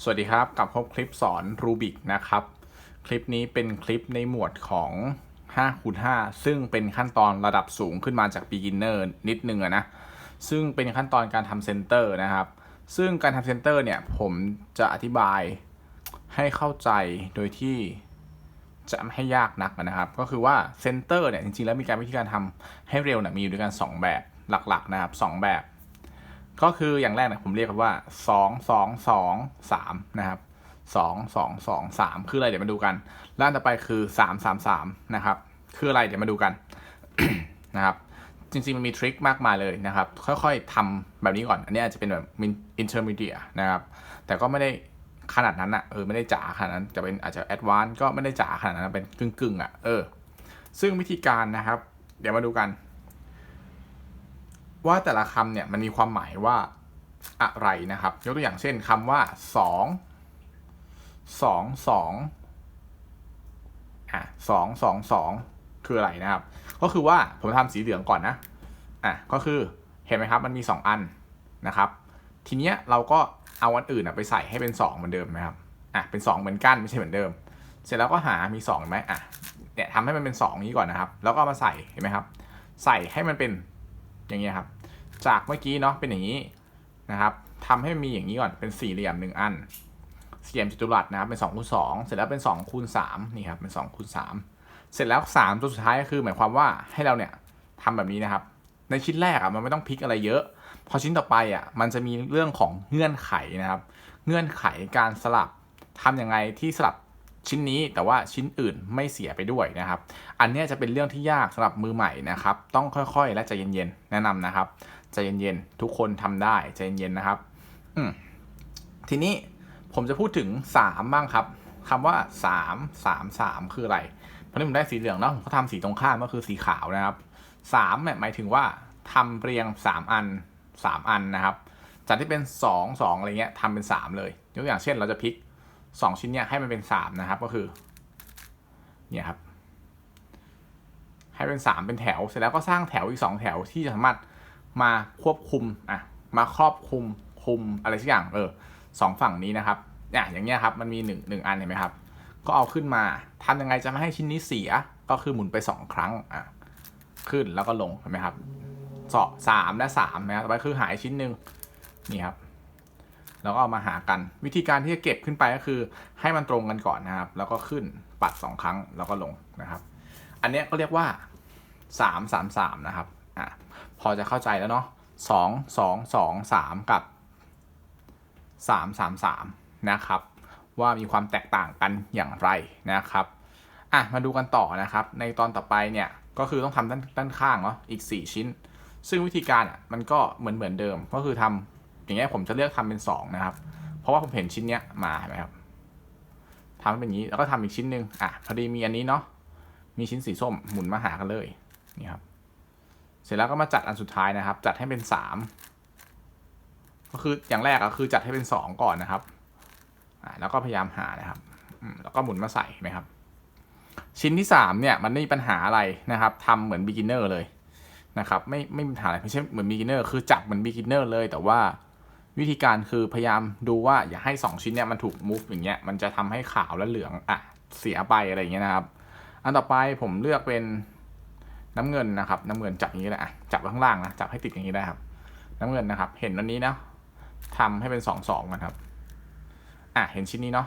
สวัสดีครับกลับพบคลิปสอนรูบิกนะครับ คลิปนี้เป็นคลิปในหมวดของ5คูณ5ซึ่งเป็นขั้นตอนระดับสูงขึ้นมาจาก beginner นิดนึงนะซึ่งเป็นขั้นตอนการทำเซนเตอร์นะครับ ซึ่งการทำเซนเตอร์เนี่ยผมจะอธิบายให้เข้าใจโดยที่จะไม่ให้ยากนักนะครับ ก็คือว่าเซนเตอร์เนี่ยจริงๆแล้วมีการวิธีการทำให้เร็วเนี่ยมีอยู่ด้วยกัน 2 แบบหลักๆนะครับ 2 แบบ ก็คืออย่างแรกเนี่ยผมเรียกกันว่า2 2 2 3นะครับ2 2 2 3คืออะไรเดี๋ยวมาดูกันแล้วอันต่อไปคือ3 3 3นะครับ คืออะไรเดี๋ยวมาดูกันนะครับ จริงๆมันมีทริคมากมายเลยนะครับ ค่อยๆทำแบบนี้ก่อน อันนี้อาจจะเป็นแบบ intermediate นะครับ แต่ก็ไม่ได้ขนาดนั้นอะเออไม่ได้จ๋าขนาดนั้นจะเป็นอาจจะ advance ก็ไม่ได้จ๋าขนาดนั้นเป็นกึ่งๆอะเออ ซึ่งวิธีการนะครับ เดี๋ยวมาดูกัน ว่าแต่ละคำเนี่ยมันมีความหมายว่าอะไรนะครับ ยกตัวอย่างเช่นคำว่าสองสองสองอะสองสองสองคืออะไรนะครับ ก็คือว่าผมทำสีเหลืองก่อนนะอะก็คือเห็นไหมครับมันมี 2 อันนะครับ ทีเนี้ยเราก็เอาอันอื่นอะไปใส่ให้เป็น 2 เหมือนเดิมนะครับอะเป็น 2 เหมือนกันไม่ใช่เหมือนเดิม เสร็จแล้วก็หามี2ไหมอะเนี่ยทำให้มันเป็น 2 นี้ก่อนนะครับ แล้วก็มาใส่เห็นไหมครับ ใส่ให้มันเป็น อย่างเงี้ยครับ จากเมื่อกี้เนาะเป็นอย่างนี้นะครับทำให้มีอย่างนี้ก่อนเป็นสี่เหลี่ยมหนึ่งอันสี่เหลี่ยมจัตุรัสนะครับเป็น2คูณ2เสร็จแล้วเป็น2คูณ3นี่ครับเป็น2คูณ3เสร็จแล้ว 3 ตัวสุดท้ายก็คือ หมายความว่าให้เราเนี่ยทำแบบนี้นะครับ ในชิ้นแรกอะมันไม่ต้องพลิกอะไรเยอะ พอชิ้นต่อไปอะมันจะมีเรื่องของเงื่อนไขนะครับ เงื่อนไขการสลับทำยังไงที่สลับ ชิ้นนี้แต่ว่าชิ้นอื่นไม่เสียไปด้วยนะครับ อันนี้จะเป็นเรื่องที่ยากสำหรับมือใหม่นะครับ ต้องค่อยๆ และใจเย็นๆ แนะนำนะครับ ใจเย็นๆ ทุกคนทำได้ใจเย็นๆ นะครับ อืทีนี้ผมจะพูดถึง 3 บ้างครับคำว่า 3 3 3 คืออะไร เพราะนี่ผมได้สีเหลืองเนาะผมก็ทำสีตรงข้ามก็คือสีขาวนะครับ3เนี่ยหมายถึงว่าทำเรียง 3 อัน 3 อันนะครับ จากที่เป็น 2 2 อะไรเงี้ยทำเป็น 3 เลย ยกตัวอย่างเช่นเราจะพลิก 2ชิ้นเนี้ยให้มันเป็น3นะครับก็คือเนี่ยครับให้เป็น3เป็นแถวเสร็จแล้วก็สร้างแถวอีก2แถวที่จะสามารถมาควบคุมอะมาครอบคุมคุมอะไรสักอย่างเออสองฝั่งนี้นะครับเนี่ยอย่างเงี้ยครับมันมีหนึ่งหนึ่งอันเห็นไหมครับก็เอาขึ้นมาทำยังไงจะไม่ให้ชิ้นนี้เสียก็คือหมุนไปสองครั้งอะขึ้นแล้วก็ลงเห็นไหมครับสองสามและสามนะครับต่อไปคือหายชิ้นหนึ่งนี่ครับ แล้วก็เอามาหากัน วิธีการที่จะเก็บขึ้นไปก็คือ ให้มันตรงกันก่อนนะครับ แล้วก็ขึ้นปัดสองครั้งแล้วก็ลงนะครับ อันนี้ก็เรียกว่าสามสามสามนะครับอะพอจะเข้าใจแล้วเนาะสองสองสองสามกับสามสามสามนะครับ ว่ามีความแตกต่างกันอย่างไรนะครับอะมาดูกันต่อนะครับ ในตอนต่อไปเนี่ยก็คือต้องทำด้านด้านข้างเนาะอีก 4 ชิ้น ซึ่งวิธีการอะมันก็เหมือนเหมือนเดิมก็คือทำ อย่างเงี้ยผมจะเลือกทำเป็น2นะครับ เพราะว่าผมเห็นชิ้นเนี้ยมาเห็นไหมครับทำเป็นอย่างนี้แล้วก็ทำอีกชิ้นหนึ่งอะพอดีมีอันนี้เนาะมีชิ้นสีส้มหมุนมาหากันเลยนี่ครับ เสร็จแล้วก็มาจัดอันสุดท้ายนะครับ จัดให้เป็นสามก็คืออย่างแรกก็คือจัดให้เป็นสองก่อนนะครับอ่าแล้วก็พยายามหานะครับอืมแล้วก็หมุนมาใส่ไหมครับ ชิ้นที่สามเนี่ยมันไม่มีปัญหาอะไรนะครับทำเหมือน beginner เลยนะครับไม่ไม่มีปัญหาอะไรไม่ใช่เหมือน beginner คือจับเหมือน beginner เลยแต่ว่า วิธีการคือพยายามดูว่าอย่าให้สองชิ้นเนี่ยมันถูก move อย่างเงี้ยมันจะทำให้ขาวและเหลืองอะเสียไปอะไรเงี้ยนะครับ อันต่อไปผมเลือกเป็นน้ำเงินนะครับ น้ำเงินจับอย่างนี้แหละจับข้างล่างนะจับให้ติดอย่างนี้ได้ครับ น้ำเงินนะครับ เห็นอันนี้นะทำให้เป็นสองสองกันครับ อะเห็นชิ้นนี้เนาะ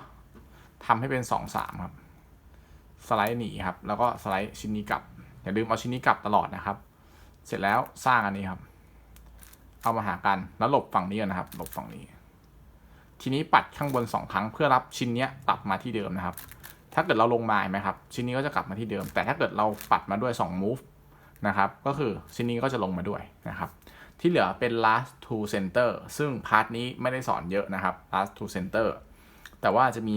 ทำให้เป็นสองสามครับ สไลด์หนีครับ แล้วก็สไลด์ชิ้นนี้กลับอย่าลืมเอาชิ้นนี้กลับตลอดนะครับ เสร็จแล้วสร้างอันนี้ครับ เอามาหากันแล้วหลบฝั่งนี้กันนะครับ หลบฝั่งนี้ ทีนี้ปัดข้างบนสองครั้งเพื่อรับชิ้นนี้กลับมาที่เดิมนะครับ ถ้าเกิดเราลงมาเห็นไหมครับ ชิ้นนี้ก็จะกลับมาที่เดิม แต่ถ้าเกิดเราปัดมาด้วย2 move นะครับ ก็คือชิ้นนี้ก็จะลงมาด้วยนะครับ ที่เหลือเป็น last to center ซึ่งพาร์ทนี้ไม่ได้สอนเยอะนะครับ last to center แต่ว่าจะมี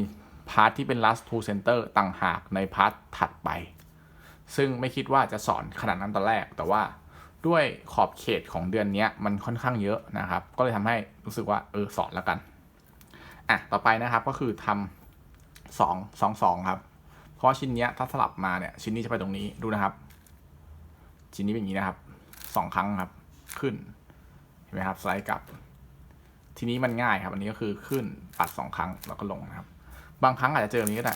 พาร์ทที่เป็น last to center ต่างหากในพาร์ทถัดไป ซึ่งไม่คิดว่าจะสอนขนาดนั้นตอนแรก แต่ว่า ด้วยขอบเขตของเดือนนี้มันค่อนข้างเยอะนะครับ ก็เลยทำให้รู้สึกว่าเออสอนแล้วกันอะต่อไปนะครับก็คือทำสองสองครับ เพราะชิ้นนี้ถ้าสลับมาเนี่ยชิ้นนี้จะไปตรงนี้ดูนะครับ ชิ้นนี้เป็นอย่างนี้นะครับสองครั้งครับขึ้นเห็นไหมครับสไลด์กลับ ทีนี้มันง่ายครับ อันนี้ก็คือขึ้นปัดสองครั้งแล้วก็ลงนะครับ บางครั้งอาจจะเจอแบบนี้ก็ได้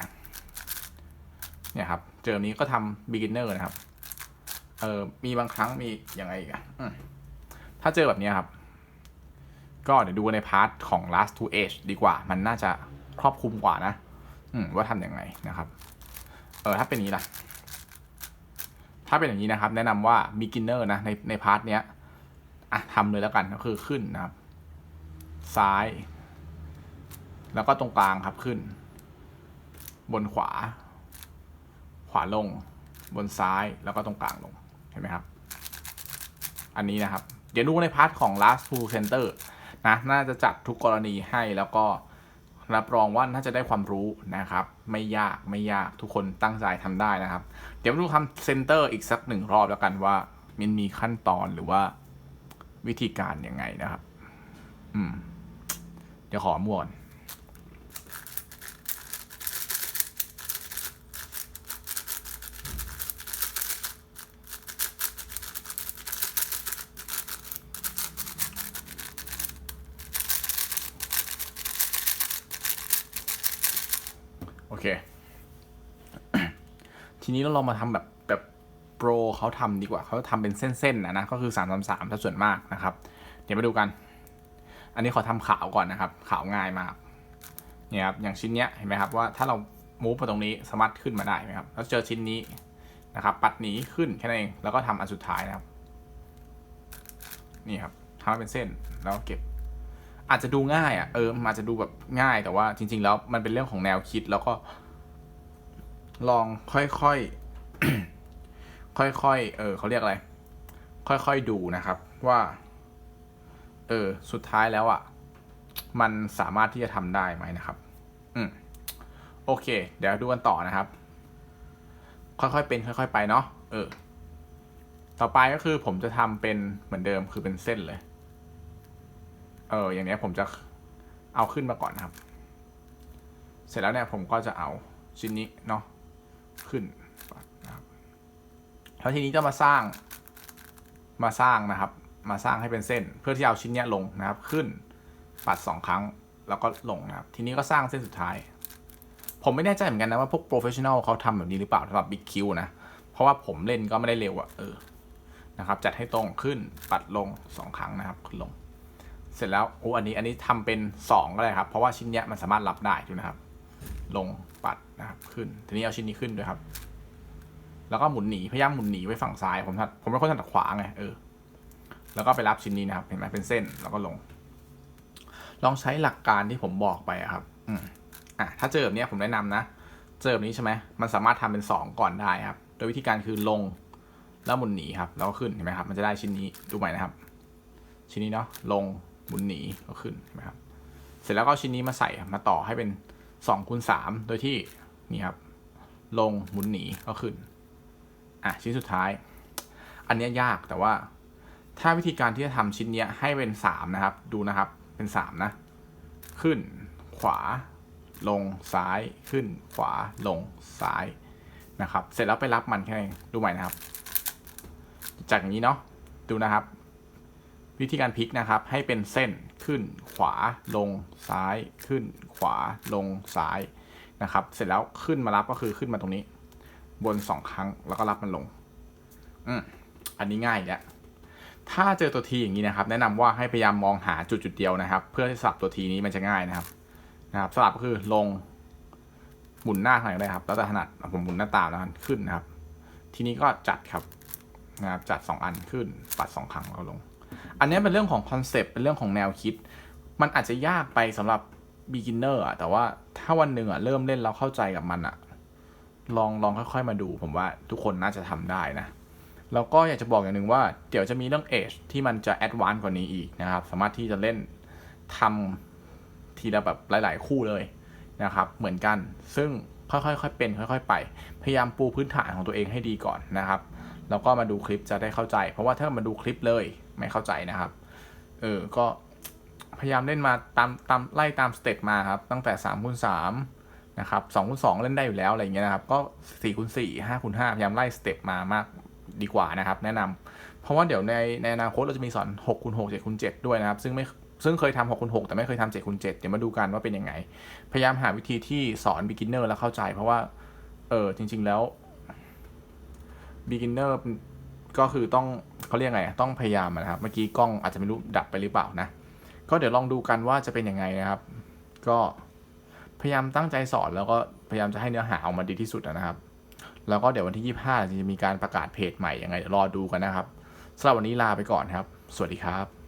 เนี่ยครับเจอแบบนี้ก็ทำ beginner นะครับ เออมีบางครั้งมีอยังไงอีกอะอืมถ้าเจอแบบนี้ครับ ก็เดี๋ยวดูในพาร์ทของ last to age ดีกว่า มันน่าจะครอบคลุมกว่านะอืมว่าทำยังไงนะครับ เออถ้าเป็นนี้ล่ะ ถ้าเป็นอย่างนี้นะครับ แนะนำว่า beginner นะในในพาร์ทเนี้ยอะทำเลยแล้วกันก็คือขึ้นนะครับ ซ้าย แล้วก็ตรงกลางครับขึ้น บนขวา ขวาลง บนซ้ายแล้วก็ตรงกลางลง เห็นไหมครับ อันนี้นะครับ เดี๋ยวดูในพาร์ทของ last two center นะน่าจะจัดทุกกรณีให้แล้วก็รับรองว่าน่าจะได้ความรู้นะครับ ไม่ยากไม่ยากทุกคนตั้งใจทำได้นะครับ เดี๋ยวมาดูทำเซนเตอร์อีกสักหนึ่งรอบแล้วกันว่า มันมีขั้นตอนหรือว่าวิธีการยังไงนะครับ อืม เดี๋ยวขอม่วน โอเค ทีนี้เราลองมาทำแบบแบบโปรเขาทำดีกว่าเขาทำเป็นเส้นๆนะนะก็คือ3 3 3ถ้าส่วนมากนะครับ เดี๋ยวมาดูกัน อันนี้ขอทำขาวก่อนนะครับ ขาวง่ายมากเนี่ยครับอย่างชิ้นเนี้ยเห็นไหมครับว่าถ้าเรามูฟมาตรงนี้สามารถขึ้นมาได้ไหมครับแล้วเจอชิ้นนี้นะครับ ปัดหนีขึ้นแค่นั้นเองแล้วก็ทำอันสุดท้ายนะครับ นี่ครับทำให้เป็นเส้นแล้วเก็บ อาจจะดูง่ายอะเออมันอาจจะดูแบบง่ายแต่ว่าจริง ๆ แล้วมันเป็นเรื่องของแนวคิดแล้วก็ ลองค่อยๆค่อยๆเออเขาเรียกอะไร ค่อยๆดูนะครับ ว่า เออ สุดท้ายแล้วอะ มันสามารถที่จะทำได้ไหมนะครับ อืมโอเค เดี๋ยวดูกันต่อนะครับ ค่อยๆเป็น ค่อย ๆ ไปเนาะเออ ต่อไปก็คือผมจะทำเป็นเหมือนเดิมคือเป็นเส้นเลย เอออย่างเนี้ยผมจะเอาขึ้นมาก่อนนะครับ เสร็จแล้วเนี่ยผมก็จะเอาชิ้นนี้เนาะขึ้นนะครับแล้วทีนี้จะมาสร้างมาสร้างนะครับ มาสร้างให้เป็นเส้น เพื่อที่เอาชิ้นเนี้ยลงนะครับ ขึ้นปัดสองครั้งแล้วก็ลงนะครับ ทีนี้ก็สร้างเส้นสุดท้าย ผมไม่แน่ใจเหมือนกันนะว่าพวกโปรเฟชชั่นอลเขาทำแบบนี้หรือเปล่าสำหรับบิ๊กคิวนะ เพราะว่าผมเล่นก็ไม่ได้เร็วอะเออนะครับ จัดให้ตรงขึ้นปัดลงสองครั้งนะครับ ขึ้นลง เสร็จแล้วโอ้อันนี้อันนี้ทำเป็นสองก็ได้ครับ เพราะว่าชิ้นเนี้ยมันสามารถรับได้ดูนะครับ ลงปัดนะครับขึ้น ทีนี้เอาชิ้นนี้ขึ้นด้วยครับ แล้วก็หมุนหนีพยายามหมุนหนีไปฝั่งซ้ายผมถัดผมเป็นคนถนัดขวาไงเออแล้วก็ไปรับชิ้นนี้นะครับ เห็นไหมเป็นเส้นแล้วก็ลง ลองใช้หลักการที่ผมบอกไปครับอืมอะถ้าเจอแบบนี้ผมแนะนำนะ เจอแบบนี้ใช่ไหมมันสามารถทำเป็นสองก่อนได้ครับ โดยวิธีการคือลงแล้วหมุนหนีครับ แล้วก็ขึ้นเห็นไหมครับ มันจะได้ชิ้นนี้ดูใหม่นะครับ ชิ้นนี้เนาะลง หมุนหนีก็ขึ้นเห็นไหมครับ เสร็จแล้วก็ชิ้นนี้มาใส่มาต่อให้เป็นสองคูณสามโดยที่นี่ครับ ลงหมุนหนีก็ขึ้น อะชิ้นสุดท้าย อันเนี้ยยากแต่ว่า ถ้าวิธีการที่จะทำชิ้นเนี้ยให้เป็นสามนะครับ ดูนะครับเป็นสามนะ ขึ้น ขวา ลงซ้าย ขึ้น ขวา ลงซ้ายนะครับ เสร็จแล้วไปรับมันแค่นั้นดูใหม่นะครับ จากอย่างนี้เนาะดูนะครับ วิธีการพลิกนะครับ ให้เป็นเส้นขึ้นขวาลงซ้ายขึ้นขวาลงซ้ายนะครับ เสร็จแล้วขึ้นมารับก็คือขึ้นมาตรงนี้ บนสองครั้งแล้วก็รับมันลง อืมอันนี้ง่ายแล้วถ้าเจอตัวทีอย่างนี้นะครับ แนะนำว่าให้พยายามมองหาจุดจุดเดียวนะครับ เพื่อที่สลับตัวทีนี้มันจะง่ายนะครับ นะครับ สลับก็คือลงหมุนหน้าทางไหนก็ได้ครับ แล้วแต่ถนัดผมหมุนหน้าตามแล้วกันขึ้นนะครับ ทีนี้ก็จัดครับนะครับจัดสองอันขึ้นปัดสองครั้งแล้วลง อันนี้เป็นเรื่องของคอนเซปต์เป็นเรื่องของแนวคิด มันอาจจะยากไปสำหรับ beginner อะแต่ว่าถ้าวันหนึ่งอะเริ่มเล่นแล้วเข้าใจกับมันอะลองลองค่อยๆมาดู ผมว่าทุกคนน่าจะทำได้นะแล้วก็อยากจะบอกอย่างหนึ่งว่า เดี๋ยวจะมีเรื่อง age ที่มันจะ advance กว่านี้อีกนะครับ สามารถที่จะเล่นทำทีละแบบหลาย ๆ คู่เลยนะครับ เหมือนกัน ซึ่งค่อยๆเป็น ค่อย ๆ ไป พยายามปูพื้นฐานของตัวเองให้ดีก่อนนะครับ แล้วก็มาดูคลิปจะได้เข้าใจ เพราะว่าถ้ามาดูคลิปเลย ไม่เข้าใจนะครับ เออ ก็พยายามเล่นมาตามตามไล่ตามสเต็ปมาครับ ตั้งแต่3ามคูณสามนะครับสองคูณสองเล่นได้อยู่แล้วอะไรเงี้ยนะครับ ก็4ี่คูณสี่ห้าคูณห้าพยายามไล่สเต็ปมามากดีกว่านะครับ แนะนำเพราะว่าเดี๋ยวในในอนาคตเราจะมีสอน6คูณหกเจ็ดคูณเจ็ดด้วยนะครับ ซึ่งไม่ซึ่งเคยทำ6คูณ6แต่ไม่เคยทำ7คูณ7เดี๋ยวมาดูกันว่าเป็นยังไง พยายามหาวิธีที่สอน beginner แล้วเข้าใจ เพราะว่าเออจริง ๆแล้ว beginner ก็คือต้อง เขาเรียกไงอะต้องพยายามนะครับ เมื่อกี้กล้องอาจจะไม่รู้ดับไปหรือเปล่านะ ก็เดี๋ยวลองดูกันว่าจะเป็นยังไงนะครับ ก็พยายามตั้งใจสอนแล้วก็พยายามจะให้เนื้อหาออกมาดีที่สุดนะครับ แล้วก็เดี๋ยววันที่ 25 จะมีการประกาศเพจใหม่ยังไงรอดูกันนะครับสำหรับวันนี้ลาไปก่อนครับ สวัสดีครับ